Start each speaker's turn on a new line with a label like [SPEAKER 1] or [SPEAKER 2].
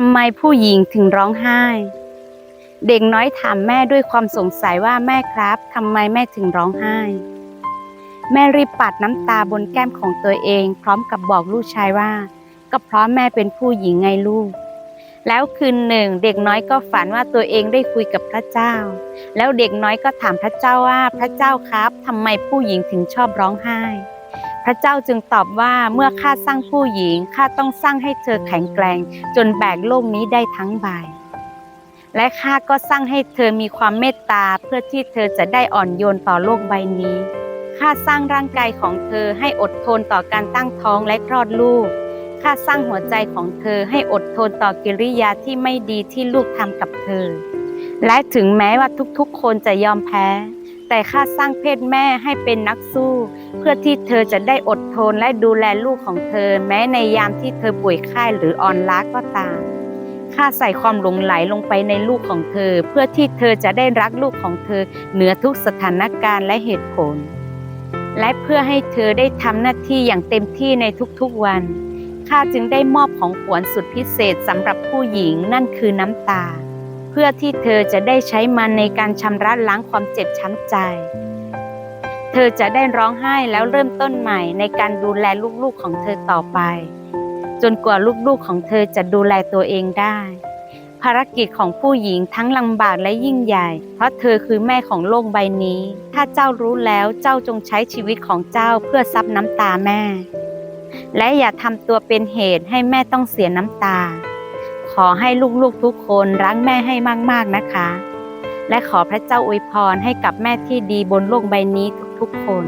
[SPEAKER 1] ทำไมผู้หญิงถึงร้องไห้ เด็กน้อยถามแม่ด้วยความสงสัยว่าแม่ครับทำไมแม่ถึงร้องไห้ แม่รีบปัดน้ำตาบนแก้มของตัวเอง พร้อมกับบอกลูกชายว่า ก็เพราะแม่เป็นผู้หญิงไงลูก แล้วคืนหนึ่ง เด็กน้อยก็ฝันว่าตัวเองได้คุยกับพระเจ้า แล้วเด็กน้อยก็ถามพระเจ้าว่าพระเจ้าครับทำไมผู้หญิงถึงชอบร้องไห้ พระเจ้าจึงตอบว่าเมื่อข้าสร้างผู้หญิงข้าต้องสร้างให้เธอแข็งแกร่งจนแบกโลกนี้ได้ทั้งใบ และข้าก็สร้างให้เธอมีความเมตตาเพื่อที่เธอจะได้อ่อนโยนต่อโลกใบนี้ข้าสร้างร่างกายของเธอให้อดทนต่อการตั้งท้องและคลอดลูกข้าสร้างหัวใจของเธอให้อดทนต่อกิริยาที่ไม่ดีที่ลูกทำกับเธอ และถึงแม้ว่าทุกๆ คนจะยอมแพ้ แต่ข้าสร้างเพศแม่ให้เป็นนักสู้ เพื่อที่เธอจะได้อดทนและดูแลลูกของเธอ แม้ในยามที่เธอป่วยไข้หรืออ่อนล้าก็ตามข้าใส่ความหลงไหลลงไปในลูกของเธอ เพื่อที่เธอจะได้รักลูกของเธอ เหนือทุกสถานการณ์และเหตุผล และเพื่อให้เธอได้ทำหน้าที่อย่างเต็มที่ในทุกๆวันข้าจึงได้มอบของขวัญสุดพิเศษสำหรับผู้หญิงนั่นคือน้ำตา พื่อที่เธอจะได้ใช้มันในการชำระล้างความเจ็บช้ำใจ เธอจะได้ร้องไห้แล้วเริ่มต้นใหม่ในการดูแลลูกๆของเธอต่อไป จนกว่าลูกๆของเธอจะดูแลตัวเองได้ ภารกิจของผู้หญิงทั้งลำบากและยิ่งใหญ่ เพราะเธอคือแม่ของโลกใบนี้ ถ้าเจ้ารู้แล้วเจ้าจงใช้ชีวิตของเจ้าเพื่อซับน้ำตาแม่ และอย่าทำตัวเป็นเหตุให้แม่ต้องเสียน้ำตา ขอให้ลูกๆทุกคนรักแม่ให้มากๆนะคะ และขอพระเจ้าอวยพรให้กับแม่ที่ดีบนโลกใบนี้ทุกๆคน